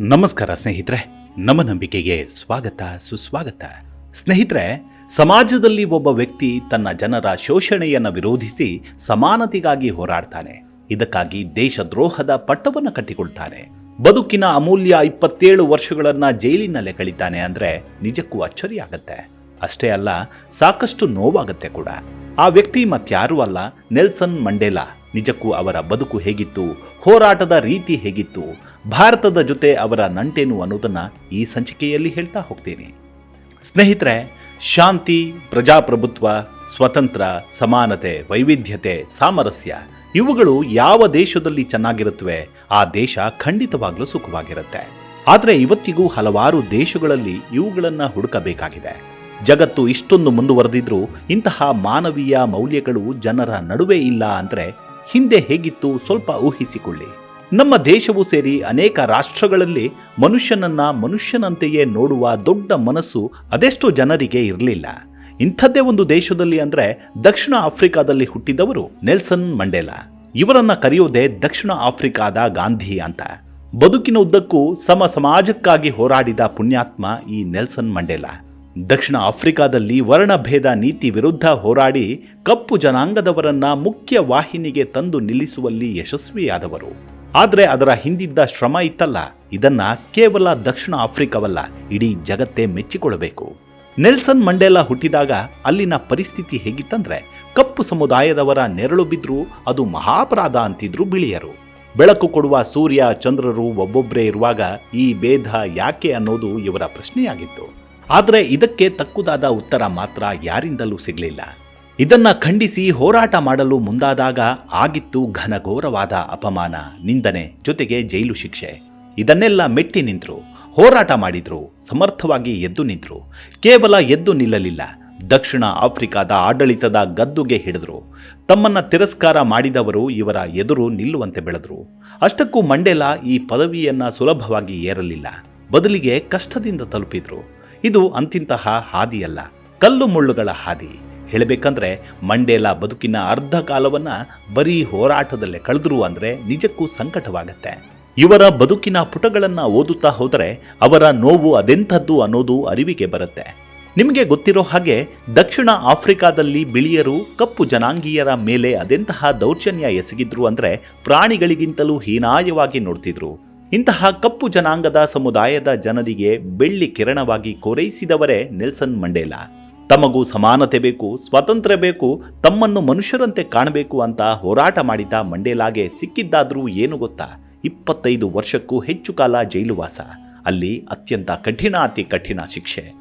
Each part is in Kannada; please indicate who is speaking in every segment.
Speaker 1: ನಮಸ್ಕಾರ ಸ್ನೇಹಿತರೆ, ನಮ್ಮ ನಂಬಿಕೆಗೆ ಸ್ವಾಗತ, ಸುಸ್ವಾಗತ. ಸ್ನೇಹಿತರೆ, ಸಮಾಜದಲ್ಲಿ ಒಬ್ಬ ವ್ಯಕ್ತಿ ತನ್ನ ಜನರ ಶೋಷಣೆಯನ್ನು ವಿರೋಧಿಸಿ ಸಮಾನತೆಗಾಗಿ ಹೋರಾಡ್ತಾನೆ. ಇದಕ್ಕಾಗಿ ದೇಶದ್ರೋಹದ ಪಟ್ಟವನ್ನು ಕಟ್ಟಿಕೊಳ್ತಾನೆ. ಬದುಕಿನ ಅಮೂಲ್ಯ ಇಪ್ಪತ್ತೇಳು ವರ್ಷಗಳನ್ನ ಜೈಲಿನಲ್ಲೇ ಕಳಿತಾನೆ ಅಂದ್ರೆ ನಿಜಕ್ಕೂ ಅಚ್ಚರಿಯಾಗತ್ತೆ. ಅಷ್ಟೇ ಅಲ್ಲ, ಸಾಕಷ್ಟು ನೋವಾಗತ್ತೆ ಕೂಡ. ಆ ವ್ಯಕ್ತಿ ಮತ್ಯಾರೂ ಅಲ್ಲ, ನೆಲ್ಸನ್ ಮಂಡೇಲಾ. ನಿಜಕ್ಕೂ ಅವರ ಬದುಕು ಹೇಗಿತ್ತು, ಹೋರಾಟದ ರೀತಿ ಹೇಗಿತ್ತು ಭಾರತದ ಜೊತೆ ಅವರ ನಂಟೇನು ಅನ್ನೋದನ್ನು ಈ ಸಂಚಿಕೆಯಲ್ಲಿ ಹೇಳ್ತಾ ಹೋಗ್ತೀನಿ. ಸ್ನೇಹಿತರೆ, ಶಾಂತಿ, ಪ್ರಜಾಪ್ರಭುತ್ವ, ಸ್ವತಂತ್ರ, ಸಮಾನತೆ, ವೈವಿಧ್ಯತೆ, ಸಾಮರಸ್ಯ ಇವುಗಳು ಯಾವ ದೇಶದಲ್ಲಿ ಚೆನ್ನಾಗಿರುತ್ತವೆ, ಆ ದೇಶ ಖಂಡಿತವಾಗ್ಲೂ ಸುಖವಾಗಿರುತ್ತೆ. ಆದರೆ ಇವತ್ತಿಗೂ ಹಲವಾರು ದೇಶಗಳಲ್ಲಿ ಇವುಗಳನ್ನ ಹುಡುಕಬೇಕಾಗಿದೆ. ಜಗತ್ತು ಇಷ್ಟೊಂದು ಮುಂದುವರೆದಿದ್ರೂ ಇಂತಹ ಮಾನವೀಯ ಮೌಲ್ಯಗಳು ಜನರ ನಡುವೆ ಇಲ್ಲ ಅಂದ್ರೆ ಹಿಂದೆ ಹೇಗಿತ್ತು ಸ್ವಲ್ಪ ಊಹಿಸಿಕೊಳ್ಳಿ. ನಮ್ಮ ದೇಶವು ಸೇರಿ ಅನೇಕ ರಾಷ್ಟ್ರಗಳಲ್ಲಿ ಮನುಷ್ಯನನ್ನ ಮನುಷ್ಯನಂತೆಯೇ ನೋಡುವ ದೊಡ್ಡ ಮನಸ್ಸು ಅದೆಷ್ಟು ಜನರಿಗೆ ಇರಲಿಲ್ಲ. ಇಂಥದ್ದೇ ಒಂದು ದೇಶದಲ್ಲಿ ಅಂದ್ರೆ ದಕ್ಷಿಣ ಆಫ್ರಿಕಾದಲ್ಲಿ ಹುಟ್ಟಿದವರು ನೆಲ್ಸನ್ ಮಂಡೇಲಾ. ಇವರನ್ನ ಕರೆಯೋದೇ ದಕ್ಷಿಣ ಆಫ್ರಿಕಾದ ಗಾಂಧಿ ಅಂತ. ಬದುಕಿನ ಉದ್ದಕ್ಕೂ ಸಮ ಸಮಾಜಕ್ಕಾಗಿ ಹೋರಾಡಿದ ಪುಣ್ಯಾತ್ಮ ಈ ನೆಲ್ಸನ್ ಮಂಡೇಲಾ. ದಕ್ಷಿಣ ಆಫ್ರಿಕಾದಲ್ಲಿ ವರ್ಣಭೇದ ನೀತಿ ವಿರುದ್ಧ ಹೋರಾಡಿ ಕಪ್ಪು ಜನಾಂಗದವರನ್ನ ಮುಖ್ಯ ವಾಹಿನಿಗೆ ತಂದು ನಿಲ್ಲಿಸುವಲ್ಲಿ ಯಶಸ್ವಿಯಾದವರು. ಆದರೆ ಅದರ ಹಿಂದಿದ್ದ ಶ್ರಮ ಇತ್ತಲ್ಲ. ಇದನ್ನ ಕೇವಲ ದಕ್ಷಿಣ ಆಫ್ರಿಕಾವಲ್ಲ, ಇಡೀ ಜಗತ್ತೇ ಮೆಚ್ಚಿಕೊಳ್ಳಬೇಕು. ನೆಲ್ಸನ್ ಮಂಡೇಲಾ ಹುಟ್ಟಿದಾಗ ಅಲ್ಲಿನ ಪರಿಸ್ಥಿತಿ ಹೇಗಿತ್ತಂದ್ರೆ, ಕಪ್ಪು ಸಮುದಾಯದವರ ನೆರಳು ಬಿದ್ದರೂ ಅದು ಮಹಾಪರಾಧ ಅಂತಿದ್ರು ಬಿಳಿಯರು. ಬೆಳಕು ಕೊಡುವ ಸೂರ್ಯ, ಚಂದ್ರರು ಒಬ್ಬೊಬ್ಬರೇ ಇರುವಾಗ ಈ ಭೇದ ಯಾಕೆ ಅನ್ನೋದು ಇವರ ಪ್ರಶ್ನೆಯಾಗಿತ್ತು. ಆದರೆ ಇದಕ್ಕೆ ತಕ್ಕುದಾದ ಉತ್ತರ ಮಾತ್ರ ಯಾರಿಂದಲೂ ಸಿಗಲಿಲ್ಲ. ಇದನ್ನ ಖಂಡಿಸಿ ಹೋರಾಟ ಮಾಡಲು ಮುಂದಾದಾಗ ಆಗಿತ್ತು ಘನಘೋರವಾದ ಅಪಮಾನ, ನಿಂದನೆ ಜೊತೆಗೆ ಜೈಲು ಶಿಕ್ಷೆ. ಇದನ್ನೆಲ್ಲ ಮೆಟ್ಟಿ ನಿಂತರು, ಹೋರಾಟ ಮಾಡಿದ್ರು, ಸಮರ್ಥವಾಗಿ ಎದ್ದು ನಿಂತರು. ಕೇವಲ ಎದ್ದು ನಿಲ್ಲಲಿಲ್ಲ, ದಕ್ಷಿಣ ಆಫ್ರಿಕಾದ ಆಡಳಿತದ ಗದ್ದುಗೆ ಹಿಡಿದ್ರು. ತಮ್ಮನ್ನ ತಿರಸ್ಕಾರ ಮಾಡಿದವರು ಇವರ ಎದುರು ನಿಲ್ಲುವಂತೆ ಬೆಳೆದ್ರು. ಅಷ್ಟಕ್ಕೂ ಮಂಡೇಲಾ ಈ ಪದವಿಯನ್ನ ಸುಲಭವಾಗಿ ಏರಲಿಲ್ಲ. ಬದಲಿಗೆ ಕಷ್ಟದಿಂದ ತಲುಪಿದ್ರು. ಇದು ಅಂತಿಂತಹ ಹಾದಿಯಲ್ಲ, ಕಲ್ಲು ಮುಳ್ಳುಗಳ ಹಾದಿ. ಹೇಳಬೇಕಂದ್ರೆ ಮಂಡೇಲಾ ಬದುಕಿನ ಅರ್ಧ ಕಾಲವನ್ನ ಬರೀ ಹೋರಾಟದಲ್ಲೇ ಕಳೆದ್ರು ಅಂದ್ರೆ ನಿಜಕ್ಕೂ ಸಂಕಟವಾಗತ್ತೆ. ಇವರ ಬದುಕಿನ ಪುಟಗಳನ್ನ ಓದುತ್ತಾ ಹೋದರೆ ಅವರ ನೋವು ಅದೆಂಥದ್ದು ಅನ್ನೋದು ಅರಿವಿಗೆ ಬರುತ್ತೆ. ನಿಮಗೆ ಗೊತ್ತಿರೋ ಹಾಗೆ ದಕ್ಷಿಣ ಆಫ್ರಿಕಾದಲ್ಲಿ ಬಿಳಿಯರು, ಕಪ್ಪು ಜನಾಂಗೀಯರ ಮೇಲೆ ಅದೆಂತಹ ದೌರ್ಜನ್ಯ ಎಸಗಿದ್ರು ಅಂದ್ರೆ ಪ್ರಾಣಿಗಳಿಗಿಂತಲೂ ಹೀನಾಯವಾಗಿ ನೋಡ್ತಿದ್ರು. ಇಂತಹ ಕಪ್ಪು ಜನಾಂಗದ ಸಮುದಾಯದ ಜನರಿಗೆ ಬೆಳ್ಳಿ ಕಿರಣವಾಗಿ ಕೋರೈಸಿದವರೇ ನೆಲ್ಸನ್ ಮಂಡೇಲಾ. ತಮಗೂ ಸಮಾನತೆ ಬೇಕು, ಸ್ವಾತಂತ್ರ್ಯ ಬೇಕು, ತಮ್ಮನ್ನು ಮನುಷ್ಯರಂತೆ ಕಾಣಬೇಕು ಅಂತ ಹೋರಾಟ ಮಾಡಿದ ಮಂಡೇಲಾಗೆ ಸಿಕ್ಕಿದ್ದಾದರೂ ಏನು ಗೊತ್ತಾ? ಇಪ್ಪತ್ತೈದು ವರ್ಷಕ್ಕೂ ಹೆಚ್ಚು ಕಾಲ ಜೈಲುವಾಸ. ಅಲ್ಲಿ ಅತ್ಯಂತ ಕಠಿಣ, ಅತಿ ಕಠಿಣ ಶಿಕ್ಷೆ.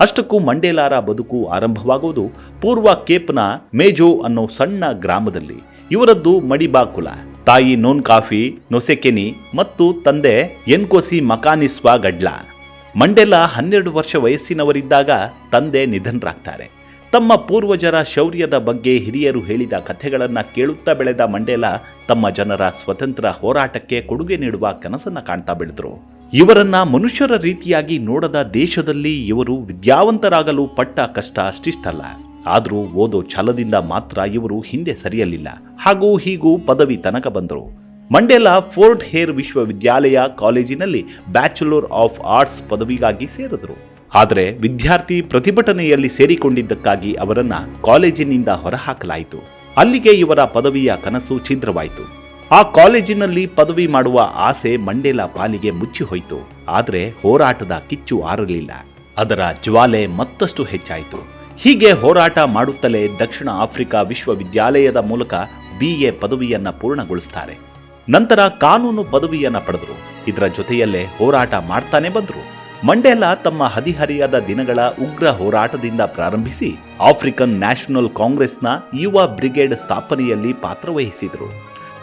Speaker 1: ಅಷ್ಟಕ್ಕೂ ಮಂಡೇಲಾರ ಬದುಕು ಆರಂಭವಾಗುವುದು ಪೂರ್ವ ಕೇಪ್ನ ಮೇಜೋ ಅನ್ನೋ ಸಣ್ಣ ಗ್ರಾಮದಲ್ಲಿ. ಇವರದ್ದು ಮಡಿಬಾಕುಲ ತಾಯಿ ನೋನ್ ಕಾಫಿ, ನೊಸೆಕೆನಿ ಮತ್ತು ತಂದೆ ಎನ್ಕೋಸಿ ಮಕಾನಿಸ್ವಾ ಗಡ್ಲಾ. ಮಂಡೆಲಾ ಹನ್ನೆರಡು ವರ್ಷ ವಯಸ್ಸಿನವರಿದ್ದಾಗ ತಂದೆ ನಿಧನರಾಗ್ತಾರೆ. ತಮ್ಮ ಪೂರ್ವಜರ ಶೌರ್ಯದ ಬಗ್ಗೆ ಹಿರಿಯರು ಹೇಳಿದ ಕಥೆಗಳನ್ನು ಕೇಳುತ್ತಾ ಬೆಳೆದ ಮಂಡೇಲ ತಮ್ಮ ಜನರ ಸ್ವತಂತ್ರ ಹೋರಾಟಕ್ಕೆ ಕೊಡುಗೆ ನೀಡುವ ಕನಸನ್ನ ಕಾಣ್ತಾ ಬೆಳೆದರು. ಇವರನ್ನ ಮನುಷ್ಯರ ರೀತಿಯಾಗಿ ನೋಡದ ದೇಶದಲ್ಲಿ ಇವರು ವಿದ್ಯಾವಂತರಾಗಲು ಪಟ್ಟ ಕಷ್ಟ ಅಷ್ಟಿಷ್ಟಲ್ಲ. ಆದರೂ ಓದೋ ಛಲದಿಂದ ಮಾತ್ರ ಇವರು ಹಿಂದೆ ಸರಿಯಲಿಲ್ಲ. ಹಾಗೂ ಹೀಗೂ ಪದವಿ ತನಕ ಬಂದರು. ಮಂಡೇಲಾ ಫೋರ್ಟ್ ಹೇರ್ ವಿಶ್ವವಿದ್ಯಾಲಯ ಕಾಲೇಜಿನಲ್ಲಿ ಬ್ಯಾಚುಲರ್ ಆಫ್ ಆರ್ಟ್ಸ್ ಪದವಿಗಾಗಿ ಸೇರಿದರು. ಆದರೆ ವಿದ್ಯಾರ್ಥಿ ಪ್ರತಿಭಟನೆಯಲ್ಲಿ ಸೇರಿಕೊಂಡಿದ್ದಕ್ಕಾಗಿ ಅವರನ್ನ ಕಾಲೇಜಿನಿಂದ ಹೊರಹಾಕಲಾಯಿತು. ಅಲ್ಲಿಗೆ ಇವರ ಪದವಿಯ ಕನಸು ಛಿದ್ರವಾಯಿತು. ಆ ಕಾಲೇಜಿನಲ್ಲಿ ಪದವಿ ಮಾಡುವ ಆಸೆ ಮಂಡೇಲಾ ಪಾಲಿಗೆ ಮುಚ್ಚಿಹೋಯಿತು. ಆದರೆ ಹೋರಾಟದ ಕಿಚ್ಚು ಆರಲಿಲ್ಲ. ಅದರ ಜ್ವಾಲೆ ಮತ್ತಷ್ಟು ಹೆಚ್ಚಾಯಿತು. ಹೀಗೆ ಹೋರಾಟ ಮಾಡುತ್ತಲೇ ದಕ್ಷಿಣ ಆಫ್ರಿಕಾ ವಿಶ್ವವಿದ್ಯಾಲಯದ ಮೂಲಕ ಬಿ ಎ ಪದವಿಯನ್ನ ಪೂರ್ಣಗೊಳಿಸ್ತಾರೆ. ನಂತರ ಕಾನೂನು ಪದವಿಯನ್ನ ಪಡೆದರು. ಇದರ ಜೊತೆಯಲ್ಲೇ ಹೋರಾಟ ಮಾಡ್ತಾನೆ ಬಂದರು. ಮಂಡೇಲಾ ತಮ್ಮ ಹದಿಹರಿಯಾದ ದಿನಗಳ ಉಗ್ರ ಹೋರಾಟದಿಂದ ಪ್ರಾರಂಭಿಸಿ ಆಫ್ರಿಕನ್ ನ್ಯಾಷನಲ್ ಕಾಂಗ್ರೆಸ್ನ ಯುವ ಬ್ರಿಗೇಡ್ ಸ್ಥಾಪನೆಯಲ್ಲಿ ಪಾತ್ರವಹಿಸಿದರು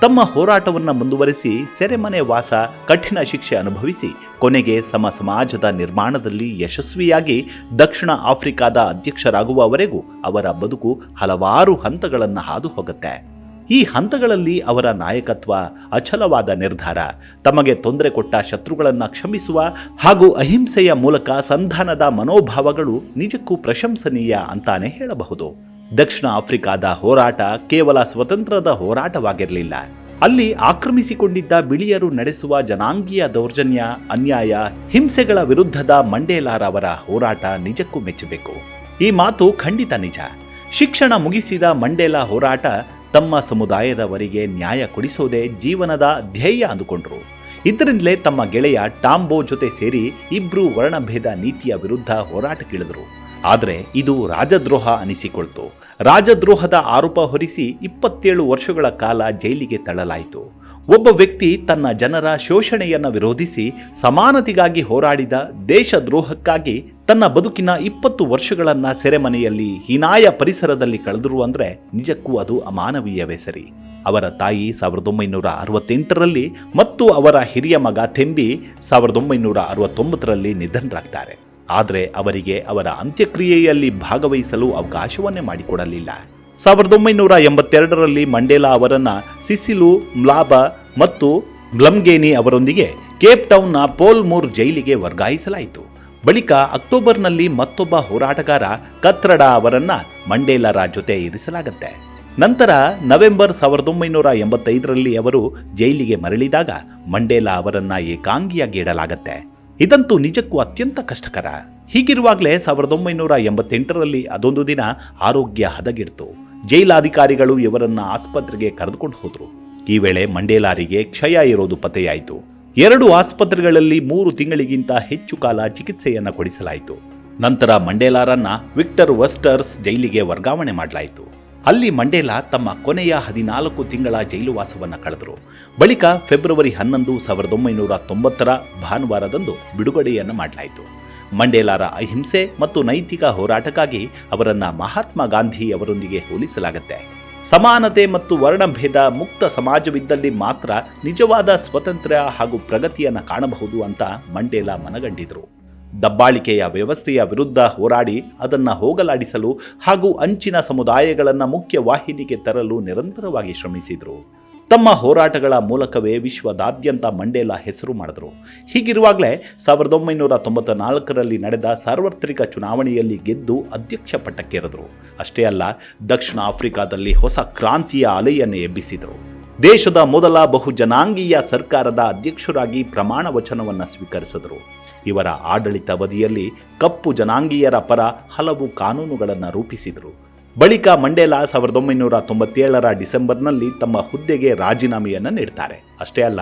Speaker 1: ತಮ್ಮ ಹೋರಾಟವನ್ನು ಮುಂದುವರಿಸಿ ಸೆರೆಮನೆ ವಾಸ ಕಠಿಣ ಶಿಕ್ಷೆ ಅನುಭವಿಸಿ ಕೊನೆಗೆ ಸಮ ಸಮಾಜದ ನಿರ್ಮಾಣದಲ್ಲಿ ಯಶಸ್ವಿಯಾಗಿ ದಕ್ಷಿಣ ಆಫ್ರಿಕಾದ ಅಧ್ಯಕ್ಷರಾಗುವವರೆಗೂ ಅವರ ಬದುಕು ಹಲವಾರು ಹಂತಗಳನ್ನು ಹಾದು ಹೋಗುತ್ತೆ. ಈ ಹಂತಗಳಲ್ಲಿ ಅವರ ನಾಯಕತ್ವ ಅಚಲವಾದ ನಿರ್ಧಾರ. ತಮಗೆ ತೊಂದರೆ ಕೊಟ್ಟ ಶತ್ರುಗಳನ್ನು ಕ್ಷಮಿಸುವ ಹಾಗೂ ಅಹಿಂಸೆಯ ಮೂಲಕ ಸಂಧಾನದ ಮನೋಭಾವಗಳು ನಿಜಕ್ಕೂ ಪ್ರಶಂಸನೀಯ ಅಂತಾನೆ ಹೇಳಬಹುದು. ದಕ್ಷಿಣ ಆಫ್ರಿಕಾದ ಹೋರಾಟ ಕೇವಲ ಸ್ವತಂತ್ರದ ಹೋರಾಟವಾಗಿರಲಿಲ್ಲ. ಅಲ್ಲಿ ಆಕ್ರಮಿಸಿಕೊಂಡಿದ್ದ ಬಿಳಿಯರು ನಡೆಸುವ ಜನಾಂಗೀಯ ದೌರ್ಜನ್ಯ, ಅನ್ಯಾಯ, ಹಿಂಸೆಗಳ ವಿರುದ್ಧದ ಮಂಡೇಲಾರವರ ಹೋರಾಟ ನಿಜಕ್ಕೂ ಮೆಚ್ಚಬೇಕು. ಈ ಮಾತು ಖಂಡಿತ ನಿಜ. ಶಿಕ್ಷಣ ಮುಗಿಸಿದ ಮಂಡೇಲಾ ಹೋರಾಟ ತಮ್ಮ ಸಮುದಾಯದವರಿಗೆ ನ್ಯಾಯ ಕೊಡಿಸೋದೇ ಜೀವನದ ಧ್ಯೇಯ ಅಂದುಕೊಂಡರು. ಇದರಿಂದಲೇ ತಮ್ಮ ಗೆಳೆಯ ಟಾಂಬೋ ಜೊತೆ ಸೇರಿ ಇಬ್ರು ವರ್ಣಭೇದ ನೀತಿಯ ವಿರುದ್ಧ ಹೋರಾಟಕ್ಕಿಳಿದರು ಆದರೆ ಇದು ರಾಜದ್ರೋಹ ಅನಿಸಿಕೊಳ್ತು. ರಾಜದ್ರೋಹದ ಆರೋಪ ಹೊರಿಸಿ ಇಪ್ಪತ್ತೇಳು ವರ್ಷಗಳ ಕಾಲ ಜೈಲಿಗೆ ತಳ್ಳಲಾಯಿತು. ಒಬ್ಬ ವ್ಯಕ್ತಿ ತನ್ನ ಜನರ ಶೋಷಣೆಯನ್ನು ವಿರೋಧಿಸಿ ಸಮಾನತೆಗಾಗಿ ಹೋರಾಡಿದ ದೇಶದ್ರೋಹಕ್ಕಾಗಿ ತನ್ನ ಬದುಕಿನ ಇಪ್ಪತ್ತು ವರ್ಷಗಳನ್ನ ಸೆರೆಮನೆಯಲ್ಲಿ ಹೀನಾಯ ಪರಿಸರದಲ್ಲಿ ಕಳೆದರು ಅಂದರೆ ನಿಜಕ್ಕೂ ಅದು ಅಮಾನವೀಯವೇ ಸರಿ. ಅವರ ತಾಯಿ ಸಾವಿರದ ಒಂಬೈನೂರ ಅರವತ್ತೆಂಟರಲ್ಲಿ ಮತ್ತು ಅವರ ಹಿರಿಯ ಮಗ ತೆಂಬಿ ಸಾವಿರದ ಒಂಬೈನೂರ ಅರವತ್ತೊಂಬತ್ತರಲ್ಲಿ ನಿಧನರಾಗ್ತಾರೆ. ಆದರೆ ಅವರಿಗೆ ಅವರ ಅಂತ್ಯಕ್ರಿಯೆಯಲ್ಲಿ ಭಾಗವಹಿಸಲು ಅವಕಾಶವನ್ನೇ ಮಾಡಿಕೊಡಲಿಲ್ಲ. ಸಾವಿರದ ಒಂಬೈನೂರ ಎಂಬತ್ತೆರಡರಲ್ಲಿ ಮಂಡೇಲಾ ಅವರನ್ನು ಸಿಸಿಲು, ಮ್ಲಾಬ ಮತ್ತು ಮ್ಲಮ್ಗೇನಿ ಅವರೊಂದಿಗೆ ಕೇಪ್ ಟೌನ್ನ ಪೋಲ್ಮೂರ್ ಜೈಲಿಗೆ ವರ್ಗಾಯಿಸಲಾಯಿತು. ಬಳಿಕ ಅಕ್ಟೋಬರ್ನಲ್ಲಿ ಮತ್ತೊಬ್ಬ ಹೋರಾಟಗಾರ ಕತ್ರಡ ಅವರನ್ನ ಮಂಡೇಲರ ಜೊತೆ ಇರಿಸಲಾಗುತ್ತೆ. ನಂತರ ನವೆಂಬರ್ ಸಾವಿರದ ಒಂಬೈನೂರ ಎಂಬತ್ತೈದರಲ್ಲಿ ಅವರು ಜೈಲಿಗೆ ಮರಳಿದಾಗ ಮಂಡೇಲಾ ಅವರನ್ನ ಏಕಾಂಗಿಯಾಗಿ ಇಡಲಾಗತ್ತೆ. ಇದಂತೂ ನಿಜಕ್ಕೂ ಅತ್ಯಂತ ಕಷ್ಟಕರ. ಹೀಗಿರುವಾಗಲೇ ಸಾವಿರದ ಒಂಬೈನೂರ ಎಂಬತ್ತೆಂಟರಲ್ಲಿ ಅದೊಂದು ದಿನ ಆರೋಗ್ಯ ಹದಗೆಡ್ತು. ಜೈಲಾಧಿಕಾರಿಗಳು ಇವರನ್ನ ಆಸ್ಪತ್ರೆಗೆ ಕರೆದುಕೊಂಡು ಹೋದರು. ಈ ವೇಳೆ ಮಂಡೇಲಾರಿಗೆ ಕ್ಷಯ ಇರೋದು ಪತ್ತೆಯಾಯಿತು. ಎರಡು ಆಸ್ಪತ್ರೆಗಳಲ್ಲಿ ಮೂರು ತಿಂಗಳಿಗಿಂತ ಹೆಚ್ಚು ಕಾಲ ಚಿಕಿತ್ಸೆಯನ್ನು ಕೊಡಿಸಲಾಯಿತು. ನಂತರ ಮಂಡೇಲಾರನ್ನ ವಿಕ್ಟರ್ ವೆಸ್ಟರ್ಸ್ ಜೈಲಿಗೆ ವರ್ಗಾವಣೆ ಮಾಡಲಾಯಿತು. ಅಲ್ಲಿ ಮಂಡೇಲಾ ತಮ್ಮ ಕೊನೆಯ ಹದಿನಾಲ್ಕು ತಿಂಗಳ ಜೈಲುವಾಸವನ್ನು ಕಳೆದರು. ಬಳಿಕ ಫೆಬ್ರವರಿ ಹನ್ನೊಂದು ಸಾವಿರದ ಒಂಬೈನೂರ ತೊಂಬತ್ತರ ಭಾನುವಾರದಂದು ಬಿಡುಗಡೆಯನ್ನು ಮಾಡಲಾಯಿತು. ಮಂಡೇಲಾರ ಅಹಿಂಸೆ ಮತ್ತು ನೈತಿಕ ಹೋರಾಟಕ್ಕಾಗಿ ಅವರನ್ನು ಮಹಾತ್ಮ ಗಾಂಧಿ ಅವರೊಂದಿಗೆ ಹೋಲಿಸಲಾಗುತ್ತೆ. ಸಮಾನತೆ ಮತ್ತು ವರ್ಣಭೇದ ಮುಕ್ತ ಸಮಾಜವಿದ್ದಲ್ಲಿ ಮಾತ್ರ ನಿಜವಾದ ಸ್ವತಂತ್ರ್ಯ ಹಾಗೂ ಪ್ರಗತಿಯನ್ನು ಕಾಣಬಹುದು ಅಂತ ಮಂಡೇಲ ಮನಗಂಡಿದ್ರು. ದಬ್ಬಾಳಿಕೆಯ ವ್ಯವಸ್ಥೆಯ ವಿರುದ್ಧ ಹೋರಾಡಿ ಅದನ್ನು ಹೋಗಲಾಡಿಸಲು ಹಾಗೂ ಅಂಚಿನ ಸಮುದಾಯಗಳನ್ನು ಮುಖ್ಯ ವಾಹಿನಿಗೆ ತರಲು ನಿರಂತರವಾಗಿ ಶ್ರಮಿಸಿದರು. ತಮ್ಮ ಹೋರಾಟಗಳ ಮೂಲಕವೇ ವಿಶ್ವದಾದ್ಯಂತ ಮಂಡೇಲ ಹೆಸರು ಮಾಡಿದರು. ಹೀಗಿರುವಾಗಲೇ ಸಾವಿರದ ಒಂಬೈನೂರ ತೊಂಬತ್ತ ನಾಲ್ಕರಲ್ಲಿ ನಡೆದ ಸಾರ್ವತ್ರಿಕ ಚುನಾವಣೆಯಲ್ಲಿ ಗೆದ್ದು ಅಧ್ಯಕ್ಷ ಪಟ್ಟಕ್ಕೇರಿದರು. ಅಷ್ಟೇ ಅಲ್ಲ, ದಕ್ಷಿಣ ಆಫ್ರಿಕಾದಲ್ಲಿ ಹೊಸ ಕ್ರಾಂತಿಯ ಅಲೆಯನ್ನು ಎಬ್ಬಿಸಿದರು. ದೇಶದ ಮೊದಲ ಬಹುಜನಾಂಗೀಯ ಸರ್ಕಾರದ ಅಧ್ಯಕ್ಷರಾಗಿ ಪ್ರಮಾಣ ವಚನವನ್ನು ಸ್ವೀಕರಿಸಿದರು. ಇವರ ಆಡಳಿತಾವಧಿಯಲ್ಲಿ ಕಪ್ಪು ಜನಾಂಗೀಯರ ಪರ ಹಲವು ಕಾನೂನುಗಳನ್ನು ರೂಪಿಸಿದರು. ಬಳಿಕ ಮಂಡೇಲಾ ಸಾವಿರದ ಒಂಬೈನೂರ ತೊಂಬತ್ತೇಳರ ಡಿಸೆಂಬರ್ನಲ್ಲಿ ತಮ್ಮ ಹುದ್ದೆಗೆ ರಾಜೀನಾಮೆಯನ್ನು ನೀಡ್ತಾರೆ. ಅಷ್ಟೇ ಅಲ್ಲ,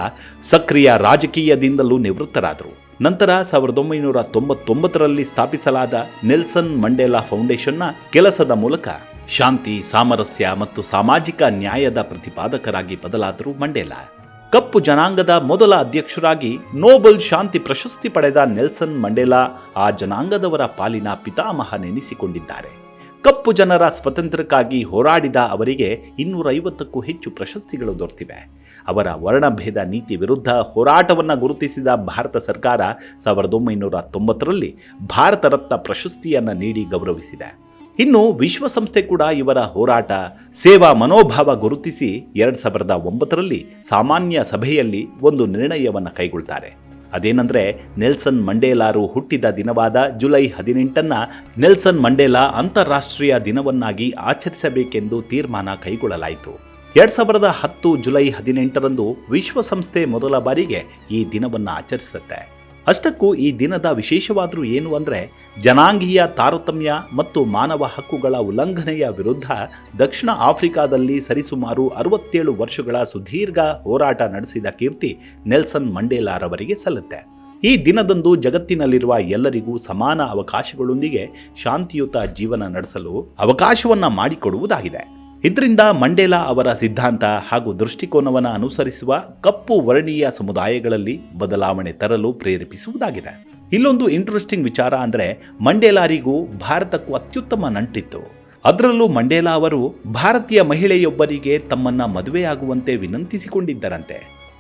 Speaker 1: ಸಕ್ರಿಯ ರಾಜಕೀಯದಿಂದಲೂ ನಿವೃತ್ತರಾದರು. ನಂತರ ಸಾವಿರದ ಒಂಬೈನೂರ ತೊಂಬತ್ತೊಂಬತ್ತರಲ್ಲಿ ಸ್ಥಾಪಿಸಲಾದ ನೆಲ್ಸನ್ ಮಂಡೇಲಾ ಫೌಂಡೇಶನ್ನ ಕೆಲಸದ ಮೂಲಕ ಶಾಂತಿ, ಸಾಮರಸ್ಯ ಮತ್ತು ಸಾಮಾಜಿಕ ನ್ಯಾಯದ ಪ್ರತಿಪಾದಕರಾಗಿ ಬದಲಾದರು ಮಂಡೇಲಾ. ಕಪ್ಪು ಜನಾಂಗದ ಮೊದಲ ಅಧ್ಯಕ್ಷರಾಗಿ ನೋಬಲ್ ಶಾಂತಿ ಪ್ರಶಸ್ತಿ ಪಡೆದ ನೆಲ್ಸನ್ ಮಂಡೇಲಾ ಆ ಜನಾಂಗದವರ ಪಾಲಿನ ಪಿತಾಮಹ ನೆನೆಸಿಕೊಂಡಿದ್ದಾರೆ ಕಪ್ಪು ಜನರ ಸ್ವತಂತ್ರಕ್ಕಾಗಿ ಹೋರಾಡಿದ ಅವರಿಗೆ ಇನ್ನೂರೈವತ್ತಕ್ಕೂ ಹೆಚ್ಚು ಪ್ರಶಸ್ತಿಗಳು ದೊರೆತಿವೆ. ಅವರ ವರ್ಣಭೇದ ನೀತಿ ವಿರುದ್ಧ ಹೋರಾಟವನ್ನು ಗುರುತಿಸಿದ ಭಾರತ ಸರ್ಕಾರ ಸಾವಿರದ ಒಂಬೈನೂರ ತೊಂಬತ್ತರಲ್ಲಿ ಭಾರತ ರತ್ನ ಪ್ರಶಸ್ತಿಯನ್ನು ನೀಡಿ ಗೌರವಿಸಿದೆ. ಇನ್ನು ವಿಶ್ವಸಂಸ್ಥೆ ಕೂಡ ಇವರ ಹೋರಾಟ ಸೇವಾ ಮನೋಭಾವ ಗುರುತಿಸಿ ಎರಡು ಸಾವಿರದ ಒಂಬತ್ತರಲ್ಲಿ ಸಾಮಾನ್ಯ ಸಭೆಯಲ್ಲಿ ಒಂದು ನಿರ್ಣಯವನ್ನು ಕೈಗೊಳ್ತಾರೆ. ಅದೇನೆಂದ್ರೆ ನೆಲ್ಸನ್ ಮಂಡೇಲಾರು ಹುಟ್ಟಿದ ದಿನವಾದ ಜುಲೈ ಹದಿನೆಂಟನ್ನು ನೆಲ್ಸನ್ ಮಂಡೇಲಾ ಅಂತಾರಾಷ್ಟ್ರೀಯ ದಿನವನ್ನಾಗಿ ಆಚರಿಸಬೇಕೆಂದು ತೀರ್ಮಾನ ಕೈಗೊಳ್ಳಲಾಯಿತು. ಎರಡು ಸಾವಿರದ ಹತ್ತು ಜುಲೈ ಹದಿನೆಂಟರಂದು ವಿಶ್ವಸಂಸ್ಥೆ ಮೊದಲ ಬಾರಿಗೆ ಈ ದಿನವನ್ನು ಆಚರಿಸುತ್ತೆ. ಅಷ್ಟಕ್ಕೂ ಈ ದಿನದ ವಿಶೇಷವಾದರೂ ಏನು ಅಂದರೆ ಜನಾಂಗೀಯ ತಾರತಮ್ಯ ಮತ್ತು ಮಾನವ ಹಕ್ಕುಗಳ ಉಲ್ಲಂಘನೆಯ ವಿರುದ್ಧ ದಕ್ಷಿಣ ಆಫ್ರಿಕಾದಲ್ಲಿ ಸರಿಸುಮಾರು ಅರವತ್ತೇಳು ವರ್ಷಗಳ ಸುದೀರ್ಘ ಹೋರಾಟ ನಡೆಸಿದ ಕೀರ್ತಿ ನೆಲ್ಸನ್ ಮಂಡೇಲಾರವರಿಗೆ ಸಲ್ಲುತ್ತೆ. ಈ ದಿನದಂದು ಜಗತ್ತಿನಲ್ಲಿರುವ ಎಲ್ಲರಿಗೂ ಸಮಾನ ಅವಕಾಶಗಳೊಂದಿಗೆ ಶಾಂತಿಯುತ ಜೀವನ ನಡೆಸಲು ಅವಕಾಶವನ್ನು ಮಾಡಿಕೊಡುವುದಾಗಿದೆ. ಇದರಿಂದ ಮಂಡೇಲಾ ಅವರ ಸಿದ್ಧಾಂತ ಹಾಗೂ ದೃಷ್ಟಿಕೋನವನ್ನು ಅನುಸರಿಸುವ ಕಪ್ಪು ವರ್ಣೀಯ ಸಮುದಾಯಗಳಲ್ಲಿ ಬದಲಾವಣೆ ತರಲು ಪ್ರೇರೇಪಿಸುವುದಾಗಿದೆ. ಇಲ್ಲೊಂದು ಇಂಟ್ರೆಸ್ಟಿಂಗ್ ವಿಚಾರ ಅಂದರೆ ಮಂಡೇಲಾರಿಗೂ ಭಾರತಕ್ಕೂ ಅತ್ಯುತ್ತಮ ನಂಟಿತ್ತು. ಅದರಲ್ಲೂ ಮಂಡೇಲಾ ಅವರು ಭಾರತೀಯ ಮಹಿಳೆಯೊಬ್ಬರಿಗೆ ತಮ್ಮನ್ನ ಮದುವೆಯಾಗುವಂತೆ ವಿನಂತಿಸಿಕೊಂಡಿದ್ದರಂತೆ.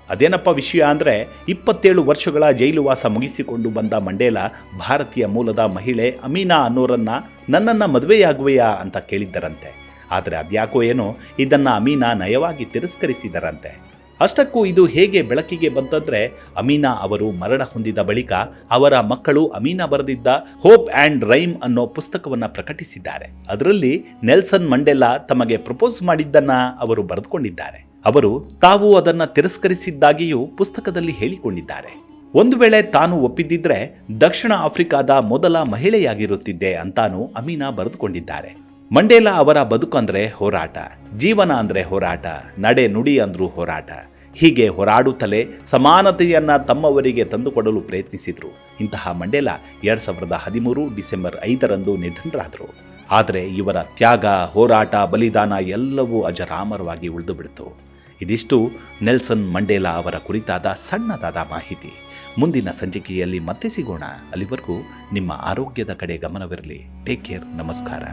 Speaker 1: ಅದೇನಪ್ಪ ವಿಷಯ ಅಂದರೆ ಇಪ್ಪತ್ತೇಳು ವರ್ಷಗಳ ಜೈಲುವಾಸ ಮುಗಿಸಿಕೊಂಡು ಬಂದ ಮಂಡೇಲಾ ಭಾರತೀಯ ಮೂಲದ ಮಹಿಳೆ ಅಮೀನಾ ಅನ್ನೋರನ್ನ ನನ್ನನ್ನು ಮದುವೆಯಾಗುವೆಯಾ ಅಂತ ಕೇಳಿದ್ದರಂತೆ. ಆದರೆ ಅದ್ಯಾಕೋ ಏನೋ ಇದನ್ನು ಅಮೀನಾ ನಯವಾಗಿ ತಿರಸ್ಕರಿಸಿದರಂತೆ. ಅಷ್ಟಕ್ಕೂ ಇದು ಹೇಗೆ ಬೆಳಕಿಗೆ ಬಂತಂದ್ರೆ ಅಮೀನಾ ಅವರು ಮರಣ ಹೊಂದಿದ ಬಳಿಕ ಅವರ ಮಕ್ಕಳು ಅಮೀನಾ ಬರೆದಿದ್ದ ಹೋಪ್ ಆ್ಯಂಡ್ ರೈಮ್ ಅನ್ನೋ ಪುಸ್ತಕವನ್ನು ಪ್ರಕಟಿಸಿದ್ದಾರೆ. ಅದರಲ್ಲಿ ನೆಲ್ಸನ್ ಮಂಡೆಲಾ ತಮಗೆ ಪ್ರಪೋಸ್ ಮಾಡಿದ್ದನ್ನು ಅವರು ಬರೆದುಕೊಂಡಿದ್ದಾರೆ. ಅವರು ತಾವು ಅದನ್ನು ತಿರಸ್ಕರಿಸಿದ್ದಾಗಿಯೂ ಪುಸ್ತಕದಲ್ಲಿ ಹೇಳಿಕೊಂಡಿದ್ದಾರೆ. ಒಂದು ವೇಳೆ ತಾನು ಒಪ್ಪಿದ್ದಿದ್ರೆ ದಕ್ಷಿಣ ಆಫ್ರಿಕಾದ ಮೊದಲ ಮಹಿಳೆಯಾಗಿರುತ್ತಿದ್ದೆ ಅಂತಾನು ಅಮೀನಾ ಬರೆದುಕೊಂಡಿದ್ದಾರೆ. ಮಂಡೇಲಾ ಅವರ ಬದುಕು ಅಂದರೆ ಹೋರಾಟ, ಜೀವನ ಅಂದ್ರೆ ಹೋರಾಟ, ನಡೆ ನುಡಿ ಅಂದರೂ ಹೋರಾಟ. ಹೀಗೆ ಹೋರಾಡುತ್ತಲೇ ಸಮಾನತೆಯನ್ನ ತಮ್ಮವರಿಗೆ ತಂದುಕೊಡಲು ಪ್ರಯತ್ನಿಸಿದ್ರು. ಇಂತಹ ಮಂಡೇಲಾ ಎರಡ್ ಸಾವಿರದ ಹದಿಮೂರು ಡಿಸೆಂಬರ್ ಐದರಂದು ನಿಧನರಾದರು. ಆದರೆ ಇವರ ತ್ಯಾಗ, ಹೋರಾಟ, ಬಲಿದಾನ ಎಲ್ಲವೂ ಅಜರಾಮರವಾಗಿ ಉಳಿದು ಬಿಡ್ತು ಇದಿಷ್ಟು ನೆಲ್ಸನ್ ಮಂಡೇಲಾ ಅವರ ಕುರಿತಾದ ಸಣ್ಣದಾದ ಮಾಹಿತಿ. ಮುಂದಿನ ಸಂಚಿಕೆಯಲ್ಲಿ ಮತ್ತೆ ಸಿಗೋಣ. ಅಲ್ಲಿವರೆಗೂ ನಿಮ್ಮ ಆರೋಗ್ಯದ ಕಡೆ ಗಮನವಿರಲಿ. Take care. ನಮಸ್ಕಾರ.